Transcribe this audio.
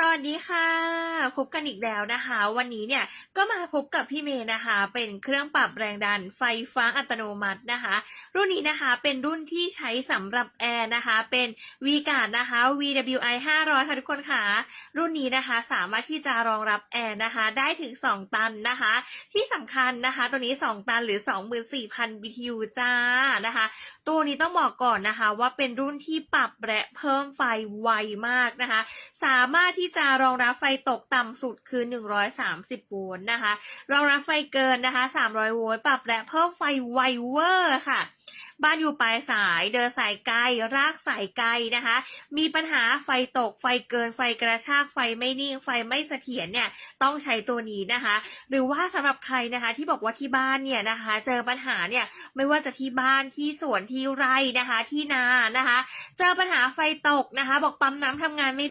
สวัสดีค่ะ พบกันอีกแล้วนะคะ วันนี้เนี่ยก็มาพบกับพี่เมย์นะคะ เป็นเครื่องปรับแรงดันไฟฟ้าอัตโนมัตินะคะ รุ่นนี้นะคะเป็นรุ่นที่ใช้สำหรับแอร์นะคะ เป็น v g a r d นะคะ VWI 500 ค่ะทุกคนค่ะ รุ่นนี้นะคะสามารถที่จะรองรับแอร์นะคะ ได้ถึง 2 ตันนะคะ ที่สำคัญนะคะ ตัวนี้ 2 ตันหรือ 24,000 BTU จ้านะคะ ตัวนี้ต้องบอกก่อนนะคะ ว่าเป็นรุ่นที่ปรับและเพิ่มไฟไวมากนะคะ สามารถที่จะรองรับไฟตกต่ำสุดคือ 130 โวลต์นะคะ รองรับไฟเกินนะคะ 300 โวลต์ปรับและเพิ่มไฟไวเวอร์ค่ะ บ้านอยู่ปลายสายเดินสายไกล รากสายไกลนะคะ มีปัญหาไฟตกไฟเกินไฟกระชากไฟไม่นิ่งไฟไม่เสถียรเนี่ยต้องใช้ตัวนี้นะคะ หรือว่าสำหรับใครนะคะที่บอกว่าที่บ้านเนี่ยนะคะ เจอปัญหาเนี่ยไม่ว่าจะที่บ้านที่สวนที่ไร่นะคะ ที่นานะคะ เจอปัญหาไฟตกนะคะ บอกปั๊มน้ำทำงานไม่ได้